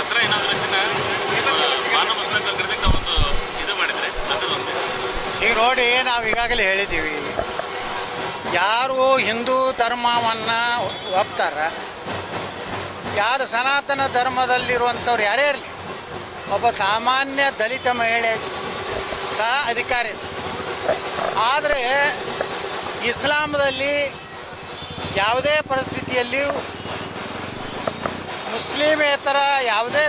Dasara inauguration ಮಾನವ ಪುಸ್ತಕ ಒಂದು ಇದು ಮಾಡಿದ್ರೆ ಅದರೊಂದು ಈಗ ನೋಡಿ ನಾವು ಈಗಾಗಲೇ ಹೇಳಿದ್ದೀವಿ. ಯಾರು ಹಿಂದೂ ಧರ್ಮವನ್ನು ಒಪ್ತಾರ, ಯಾರು ಸನಾತನ ಧರ್ಮದಲ್ಲಿರುವಂಥವ್ರು ಯಾರೇ ಇರಲಿ, ಒಬ್ಬ ಸಾಮಾನ್ಯ ದಲಿತ ಮಹಿಳೆ ಸಹ ಅಧಿಕಾರಿ. ಆದರೆ ಇಸ್ಲಾಮದಲ್ಲಿ ಯಾವುದೇ ಪರಿಸ್ಥಿತಿಯಲ್ಲಿಯೂ ಮುಸ್ಲಿಮೇತರ ಯಾವುದೇ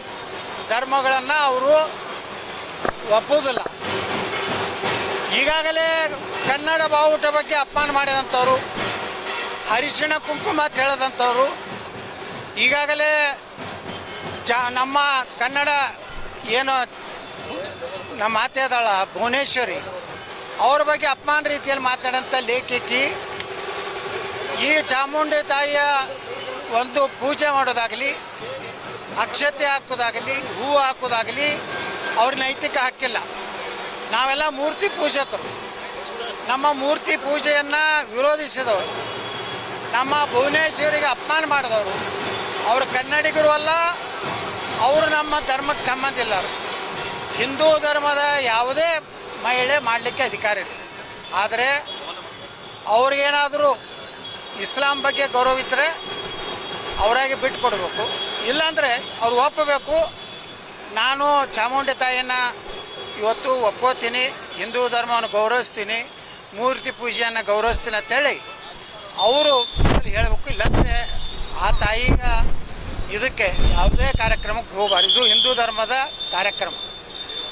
ಧರ್ಮಗಳನ್ನು ಅವರು ಒಪ್ಪುವುದಿಲ್ಲ. ಈಗಾಗಲೇ ಕನ್ನಡ ಬಾವುಟ ಬಗ್ಗೆ ಅಪಮಾನ ಮಾಡಿದಂಥವ್ರು ಅರಿಶಿಣ ಕುಂಕುಮ ಹೇಳದಂಥವ್ರು, ಈಗಾಗಲೇ ಜ ನಮ್ಮ ಕನ್ನಡ ಏನು ನಮ್ಮ ಮಾತೆ ಭುವನೇಶ್ವರಿ ಅವ್ರ ಬಗ್ಗೆ ಅಪಮಾನ ರೀತಿಯಲ್ಲಿ ಮಾತಾಡೋಂಥ ಲೇಖಕಿ ಈ ಚಾಮುಂಡಿ ತಾಯಿಯ ಒಂದು ಪೂಜೆ ಮಾಡೋದಾಗಲಿ, ಅಕ್ಷತೆ ಹಾಕೋದಾಗಲಿ, ಹೂವು ಹಾಕೋದಾಗಲಿ ಅವ್ರ ನೈತಿಕ ಹಕ್ಕಿಲ್ಲ ನಾವೆಲ್ಲ ಮೂರ್ತಿ ಪೂಜಕರು. ನಮ್ಮ ಮೂರ್ತಿ ಪೂಜೆಯನ್ನು ವಿರೋಧಿಸಿದವರು. ನಮ್ಮ ಭುವನೇಶ್ವರಿಗೆ ಅಪಮಾನ ಮಾಡಿದವರು. ಅವರು ಕನ್ನಡಿಗರು ಅಲ್ಲ, ಅವರು ನಮ್ಮ ಧರ್ಮಕ್ಕೆ ಸಂಬಂಧ ಇಲ್ಲ. ಹಿಂದೂ ಧರ್ಮದ ಯಾವುದೇ ಮಹಿಳೆ ಮಾಡಲಿಕ್ಕೆ ಅಧಿಕಾರ ಇದೆ ಆದರೆ ಅವ್ರಿಗೇನಾದರೂ ಇಸ್ಲಾಂ ಬಗ್ಗೆ ಗೌರವ ಇದ್ದರೆ ಬಿಟ್ಟು ಕೊಡಬೇಕು. ಇಲ್ಲಾಂದರೆ ಅವ್ರು ಒಪ್ಪಬೇಕು. ನಾನು ಚಾಮುಂಡಿ ತಾಯಿಯನ್ನು ಇವತ್ತು ಒಪ್ಕೋತೀನಿ, ಹಿಂದೂ ಧರ್ಮವನ್ನು ಗೌರವಿಸ್ತೀನಿ, ಮೂರ್ತಿ ಪೂಜೆಯನ್ನು ಗೌರವಿಸ್ತೀನಿ ಅಂತೇಳಿ ಅವರು ಹೇಳಬೇಕು. ಇಲ್ಲಾಂದರೆ ಆ ತಾಯಿಯ ಇದಕ್ಕೆ ಯಾವುದೇ ಕಾರ್ಯಕ್ರಮಕ್ಕೆ ಹೋಗಬಾರ್ದು. ಇದು ಹಿಂದೂ ಧರ್ಮದ ಕಾರ್ಯಕ್ರಮ.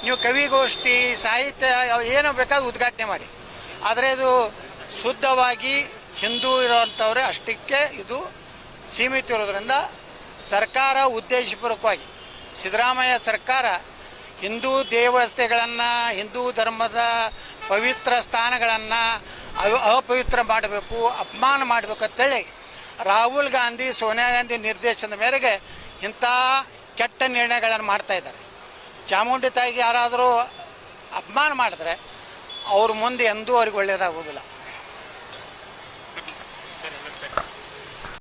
ನೀವು ಕವಿಗೋಷ್ಠಿ, ಸಾಹಿತ್ಯ ಏನು ಬೇಕಾದ್ರೂ ಉದ್ಘಾಟನೆ ಮಾಡಿ. ಆದರೆ ಇದು ಶುದ್ಧವಾಗಿ ಹಿಂದೂ ಇರೋವಂಥವ್ರೆ ಅಷ್ಟಕ್ಕೆ ಇದು ಸೀಮಿತ ಇರೋದ್ರಿಂದ ಸರ್ಕಾರ ಉದ್ದೇಶಪೂರ್ವಕವಾಗಿ ಸಿದ್ದರಾಮಯ್ಯ ಸರ್ಕಾರ ಹಿಂದೂ ದೇವತೆಗಳನ್ನು, ಹಿಂದೂ ಧರ್ಮದ ಪವಿತ್ರ ಸ್ಥಾನಗಳನ್ನು ಅವ- ಅಪವಿತ್ರ ಮಾಡಬೇಕು, ಅಪಮಾನ ಮಾಡಬೇಕು ಅಂತೇಳಿ ರಾಹುಲ್ ಗಾಂಧಿ, ಸೋನಿಯಾ ಗಾಂಧಿ ನಿರ್ದೇಶನದ ಮೇರೆಗೆ ಇಂಥ ಕೆಟ್ಟ ನಿರ್ಣಯಗಳನ್ನು ಮಾಡ್ತಾ ಇದ್ದಾರೆ. ಚಾಮುಂಡಿ ತಾಯಿಗೆ ಯಾರಾದರೂ ಅಪಮಾನ ಮಾಡಿದ್ರೆ ಅವ್ರ ಮುಂದೆ ಎಂದೂ ಅವ್ರಿಗೆ ಒಳ್ಳೆಯದಾಗೋದಿಲ್ಲ